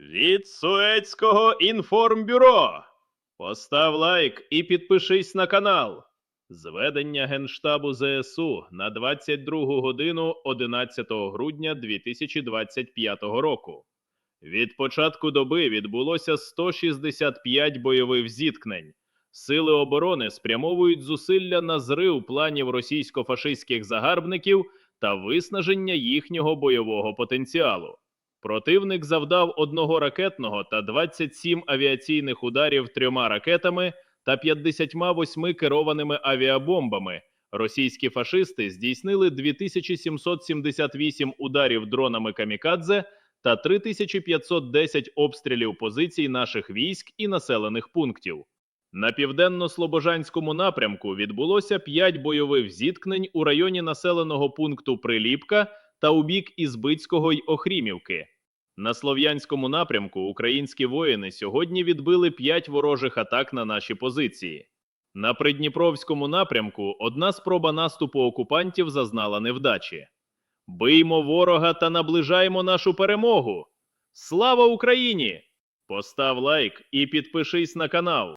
Від Суецького інформбюро. Постав лайк і підпишись на канал. Зведення Генштабу ЗСУ на 22 годину 11 грудня 2025 року. Від початку доби відбулося 165 бойових зіткнень. Сили оборони спрямовують зусилля на зрив планів російсько-фашистських загарбників та виснаження їхнього бойового потенціалу. Противник завдав одного ракетного та 27 авіаційних ударів трьома ракетами та 58 керованими авіабомбами. Російські фашисти здійснили 2778 ударів дронами камікадзе та 3510 обстрілів позицій наших військ і населених пунктів. На південно-слобожанському напрямку відбулося 5 бойових зіткнень у районі населеного пункту Приліпка та у бік Ізбицького й Охрімівки. На слов'янському напрямку українські воїни сьогодні відбили 5 ворожих атак на наші позиції. На Придніпровському напрямку одна спроба наступу окупантів зазнала невдачі. Биймо ворога та наближаємо нашу перемогу. Слава Україні! Постав лайк і підпишись на канал.